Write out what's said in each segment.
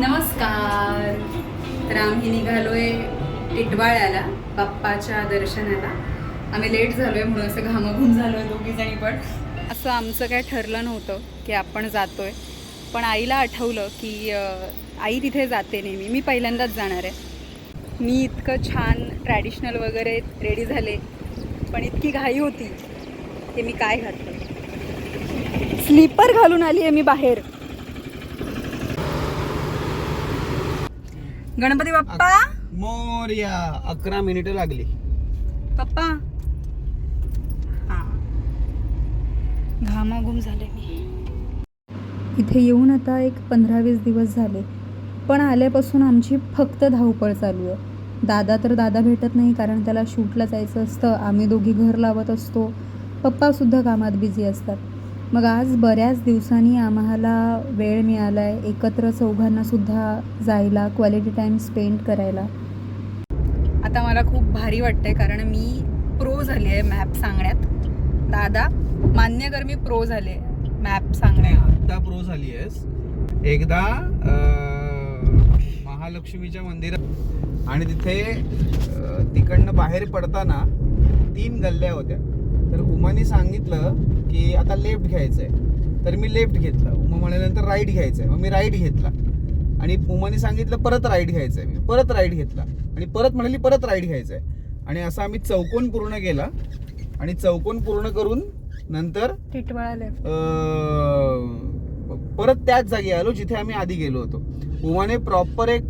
नमस्कार. तर आम्ही निघालोय टिटवाळ्याला बाप्पाच्या दर्शनाला. आम्ही लेट झालोय म्हणून असं घामाघूम झालोय दोघी जणी पण. असं आमचं काय ठरलं नव्हतं की आपण जातोय. पण आईला आठवलं की आई तिथे जाते नेहमी. मी पहिल्यांदाच जाणार आहे. मी इतकं छान ट्रॅडिशनल वगैरे रेडी झाले पण इतकी घाई होती की मी काय घातलं? स्लीपर घालून आली आहे मी बाहेर. गणपती बाप्पा? मोर्या अकरा मिनिटं लागली. पप्पा? हां. घामाघूम झाले मी. इथे येऊन आता एक पंधरा वीस दिवस झाले पण आल्यापासून आमची फक्त धावपळ चालू आहे. दादा तर दादा भेटत नाही कारण त्याला शूटला जायचं असतं आम्ही दोघी घर लावत असतो. पप्पासुद्धा कामात बिझी असतात. मग आज बऱ्याच दिवसांनी आम्हाला वेळ मिळाला आहे एकत्र चौघांना सुद्धा जायला क्वालिटी टाईम स्पेंड करायला. आता मला खूप भारी वाटतंय कारण मी प्रो झाली आहे मॅप सांगण्यात. दादा मान्य कर मी प्रो झाले मॅप सांगण्यात. आता प्रो झाली आहेस एकदा अं, महालक्ष्मीच्या मंदिरात आणि तिथे अं, तिकडनं बाहेर पडताना तीन गल्ल्या होत्या. तर उमाने सांगितलं की आता लेफ्ट घ्यायचंय. तर मी लेफ्ट घेतला. उमा म्हणाल्यानंतर राईट घ्यायचंय. मग मी राईट घेतला. आणि उमाने सांगितलं परत राईट घ्यायचंय. मी परत राईट घेतला. आणि परत म्हणाली परत राईट घ्यायचंय. आणि असं आम्ही चौकोन पूर्ण केला. आणि चौकोन पूर्ण करून नंतर परत त्याच जागी आलो जिथे आम्ही आधी गेलो होतो. उमाने प्रॉपर एक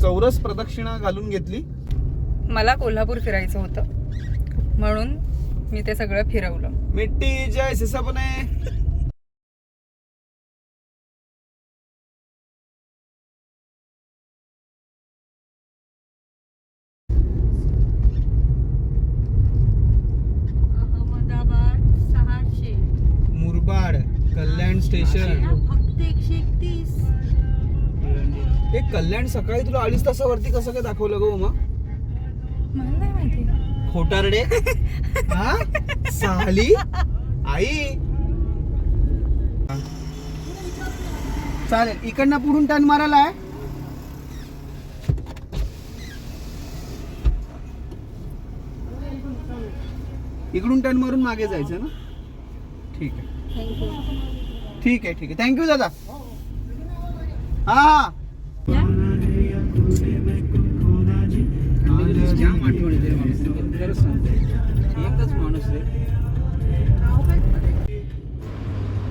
चौरस प्रदक्षिणा घालून घेतली. मला कोल्हापूर फिरायचं होतं. म्हणून मी ते सगळं फिरवलं. मिट्टी जय सहाशे. मुरबाड कल्याण स्टेशन. फक्त एकशे एकतीस. हे कल्याण सकाळी तुला अडीच तासावरती कसं काय दाखवलं ग उमा? मला नाही माहिती. खोटारडे. हा? साली? आई. चालेल इकडनं पुढून टर्न मारायला आहे. इकडून टर्न मारून मागे जायचं ना? ठीक आहे. ठीक आहे ठीक आहे. थँक्यू दादा. हा हा.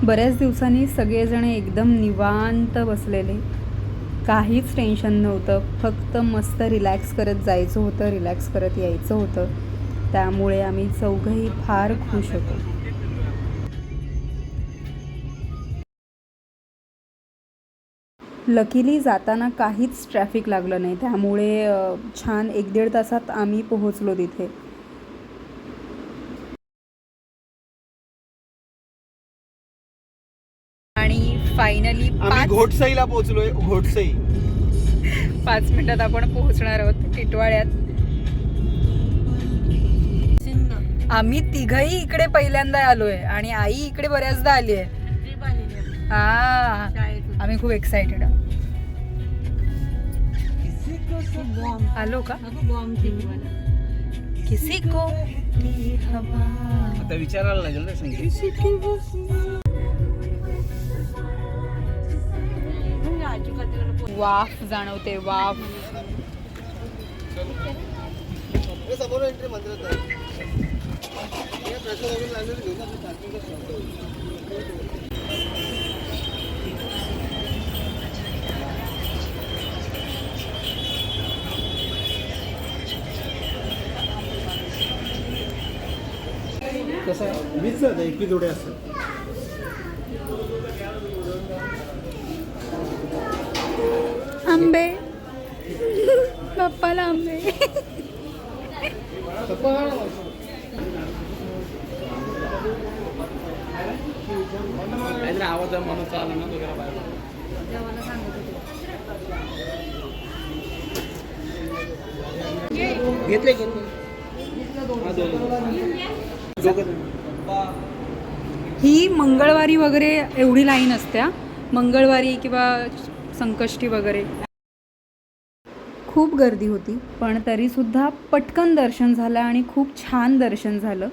बऱ्याच दिवसांनी सगळेजण एकदम निवांत बसलेले. काहीच टेन्शन नव्हतं. फक्त मस्त रिलॅक्स करत जायचं होतं रिलॅक्स करत यायचं होतं. त्यामुळे आम्ही चौघंही फार खुश होतो. लकीली जाताना काहीच ट्रॅफिक लागलं नाही. त्यामुळे छान एक दीड तासात आम्ही पोहोचलो तिथे. घोटसईला पोहोचलोय घोटसई पाच मिनिटात आपण पोहोचणार आहोत टिटवाळ्यात आम्ही तिघही इकडे पहिल्यांदा आलोय आणि आई इकडे बऱ्याचदा आली आहे. हा. आम्ही खूप एक्साइटेड बॉम्ब आलो का किसी को आता विचारायला लागेल ना वाफ जाणवते वाफ. कसं वीस जात एकवी जोडे असतात. आंबे बाप्पाला आंबे आवाज माणूस आला ना तो गेला बाहेर. घेतले हा. ही मंगळवारी वगैरे एवढी लाईन असत्या. मंगळवारी किंवा संकष्टी वगैरे. खूप गर्दी होती पण तरीसुद्धा पटकन दर्शन झालं आणि खूप छान दर्शन झालं.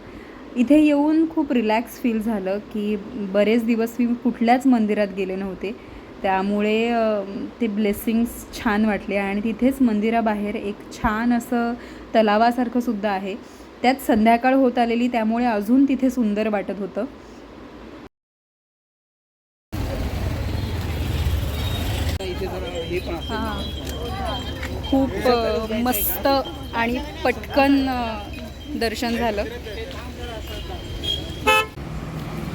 इथे येऊन खूप रिलॅक्स फील झालं की बरेच दिवस मी कुठल्याच मंदिरात गेले नव्हते. त्यामुळे ते ब्लेसिंग्स छान वाटले आणि तिथेच मंदिराबाहेर एक छान असं तलावासारखं सुद्धा आहे. त्यात संध्याकाळ होत आलेली त्यामुळे अजून तिथे सुंदर वाटत होतं. हे. खूप मस्त आणि पटकन दर्शन झालं.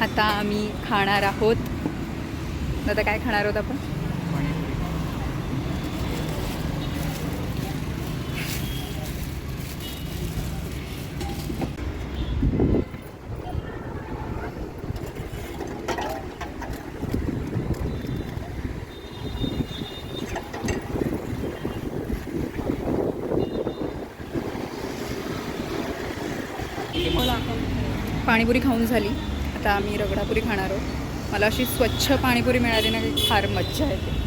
आता आम्ही खाणार आहोत. आता काय खाणार आहोत आपण पाणीपुरी. पाणीपुरी खाऊन झाली. आता आम्ही रगडापुरी खाणार आहोत. मला अशी स्वच्छ पाणीपुरी मिळाली ना फार मज्जा येते.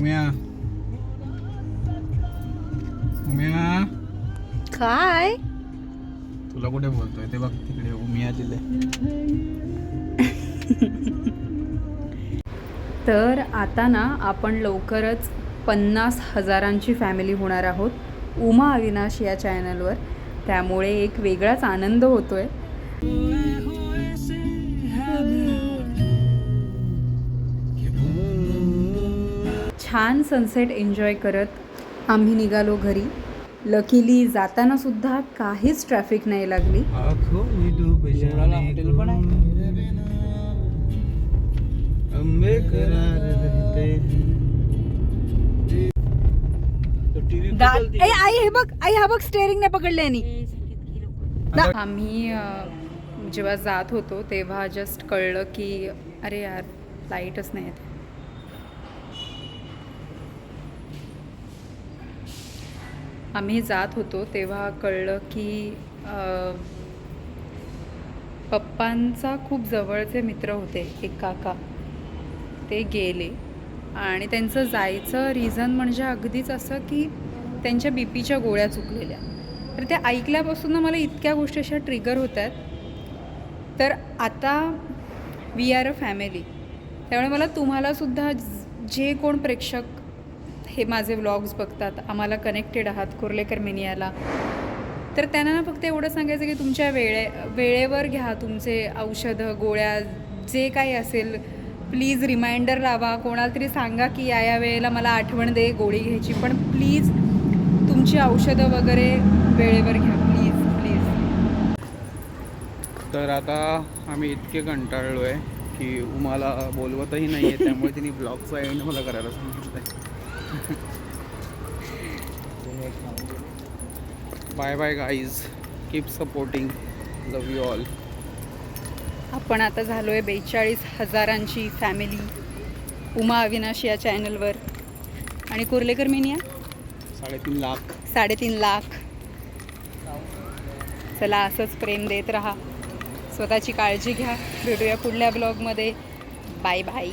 उम्या. उम्या. काय? तुला कुठे बोलतोय? ते बघ तिकडे उमिया दिले तर आता ना आपण लवकरच पन्नास हजारांची फॅमिली होणार आहोत. उमा अविनाश या चॅनलवर. त्यामुळे एक वेगळाच आनंद होतोय. छान सनसेट एन्जॉय करत आम्ही निघालो घरी. लकीली जाताना सुद्धा काहीच ट्रॅफिक नाही लागली. आँखों आई हे बघ आई हा बघ स्टेअरिंग नाही पकडले यांनी. हे आम्ही अ, जेव्हा जात होतो तेव्हा जस्ट कळलं की अरे यार लाईटच नाही येत. आम्ही जात होतो तेव्हा कळलं की अ, पप्पांचा खूप जवळचे मित्र होते एक काका. ते गेले. आणि त्यांचं जायचं रिझन म्हणजे अगदीच असं की त्यांच्या बी पीच्या गोळ्या चुकलेल्या. तर त्या ऐकल्यापासून ना मला इतक्या गोष्टी अशा ट्रिगर होत आहेत. तर आता वी आर अ फॅमिली त्यामुळे मला तुम्हालासुद्धा जे कोण प्रेक्षक हे माझे व्लॉग्स बघतात आम्हाला कनेक्टेड आहात कुर्लेकर मिनियाला तर त्यांना ना फक्त एवढं सांगायचं की तुमच्या वेळे वेळेवर घ्या तुमचे औषधं गोळ्या जे काही असेल प्लीज रिमाइंडर लावा. कोणाला तरी सांगा की या या वेळेला मला आठवण दे गोळी घ्यायची. पण प्लीज तुमची औषधं वगैरे वेळेवर घ्या. Please please. तर आता आम्ही इतके कंटाळलो आहे की उमाला बोलवतही नाही आहे त्यामुळे तिने ब्लॉगचा एंड मला करायला सांगितलं आहे bye bye guys keep supporting love you all आपण आता झालो आहे बेचाळीस हजारांची फॅमिली उमा अविनाश या चॅनलवर. आणि कुर्लेकर मिनिया साडेतीन लाख. साडेतीन लाख. चला असंच प्रेम देत राहा. स्वतःची काळजी घ्या. भेटूया पुढल्या ब्लॉगमध्ये. Bye bye.